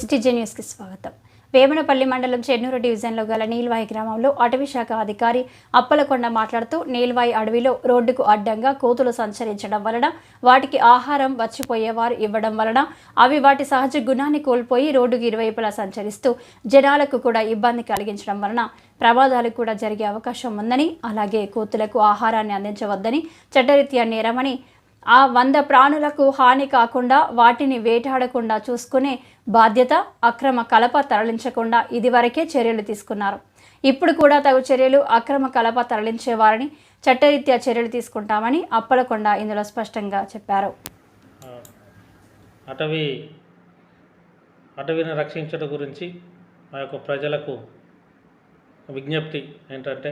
STJ న్యూస్కి స్వాగతం. వేమనపల్లి మండలం చెన్నూరు డివిజన్లో గల నీల్వాయి గ్రామంలో అటవీ శాఖ అధికారి అప్పలకొండ మాట్లాడుతూ నీల్వాయి అడవిలో రోడ్డుకు అడ్డంగా కోతులు సంచరించడం వలన వాటికి ఆహారం వచ్చిపోయేవారు ఇవ్వడం వలన అవి వాటి సహజ గుణాన్ని కోల్పోయి రోడ్డుకు ఇరువైపులా సంచరిస్తూ జనాలకు కూడా ఇబ్బంది కలిగించడం వలన ప్రమాదాలు కూడా జరిగే అవకాశం ఉందని అలాగే కోతులకు ఆహారాన్ని అందించవద్దని చట్టరీత్యా నేరమని ఆ వంద ప్రాణులకు హాని కాకుండా వాటిని వేటాడకుండా చూసుకునే బాధ్యత అక్రమ కలప తరలించకుండా ఇదివరకే చర్యలు తీసుకున్నారు. ఇప్పుడు కూడా తగు చర్యలు అక్రమ కలప తరలించే వారిని చట్టరీత్యా చర్యలు తీసుకుంటామని అప్పలకొండ ఇందులో స్పష్టంగా చెప్పారు. అటవీ అటవీని రక్షించడం గురించి మా యొక్క ప్రజలకు విజ్ఞప్తి ఏంటంటే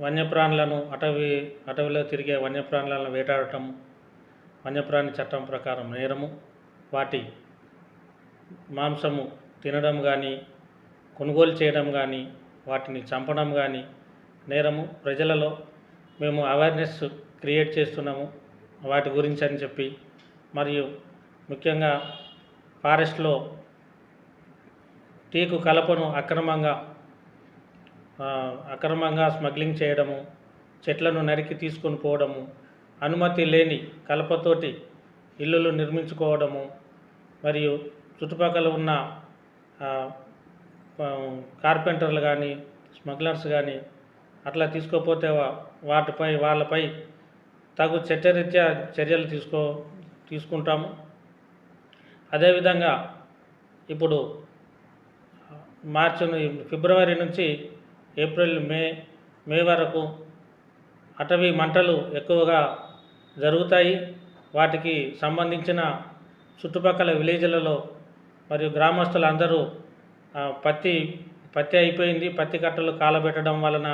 వన్యప్రాణులను అటవీ అటవీలో తిరిగే వన్యప్రాణులను వేటాడటం వన్యప్రాణి చట్టం ప్రకారం నేరము వాటి మాంసము తినడం కానీ కొనుగోలు చేయడం కానీ వాటిని చంపడం కానీ నేరము. ప్రజలలో మేము అవేర్నెస్ క్రియేట్ చేస్తున్నాము వాటి గురించి అని చెప్పి. మరియు ముఖ్యంగా ఫారెస్ట్లో టీకు కలపను అక్రమంగా అక్రమంగా స్మగ్లింగ్ చేయడము చెట్లను నరికి తీసుకొని పోవడము అనుమతి లేని కలపతోటి ఇల్లులు నిర్మించుకోవడము మరియు చుట్టుపక్కల ఉన్న కార్పెంటర్లు కానీ స్మగ్లర్స్ కానీ అట్లా తీసుకోపోతే వా- వాటిపై వాళ్ళపై తగు చట్టరీత్యా చర్యలు తీసుకో తీసుకుంటాము. అదేవిధంగా ఇప్పుడు మార్చి ఫిబ్రవరి నుంచి ఏప్రిల్ మే మే వరకు అటవీ మంటలు ఎక్కువగా జరుగుతాయి. వాటికి సంబంధించిన చుట్టుపక్కల విలేజ్లలో మరియు గ్రామస్తులందరూ పత్తి పత్తి అయిపోయింది. పత్తి కట్టలు కాలబెట్టడం వలన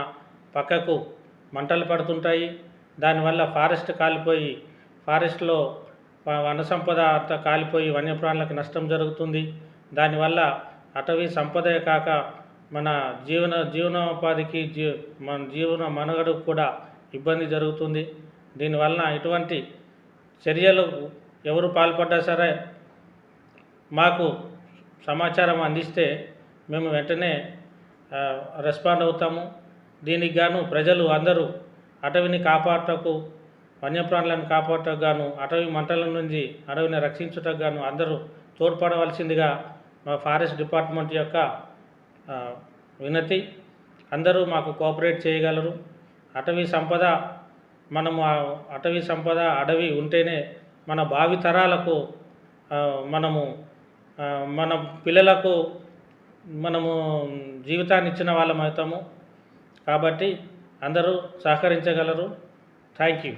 పక్కకు మంటలు పడుతుంటాయి. దానివల్ల ఫారెస్ట్ కాలిపోయి ఫారెస్ట్లో వన సంపద అంతా కాలిపోయి వన్యప్రాణులకు నష్టం జరుగుతుంది. దానివల్ల అటవీ సంపదే కాక మన జీవన జీవనోపాధికి జీ మన జీవన మనుగడకు కూడా ఇబ్బంది జరుగుతుంది. దీనివలన ఇటువంటి చర్యలు ఎవరు పాల్పడ్డా సరే మాకు సమాచారం అందిస్తే మేము వెంటనే రెస్పాండ్ అవుతాము. దీనికి గాను ప్రజలు అందరూ అటవిని కాపాడటకు వన్యప్రాణులను కాపాడటకు గాను అటవీ మంటల నుంచి అడవిని రక్షించుటకు గాను అందరూ తోడ్పడవలసిందిగా మా ఫారెస్ట్ డిపార్ట్మెంట్ యొక్క వినతి. అందరూ మాకు కోఆపరేట్ చేయగలరు. అటవీ సంపద మనము అటవీ సంపద అడవి ఉంటేనే మన భావితరాలకు మనము మన పిల్లలకు మనము జీవితాన్ని ఇచ్చిన వాళ్ళం అవుతాము. కాబట్టి అందరూ సహకరించగలరు. Thank you.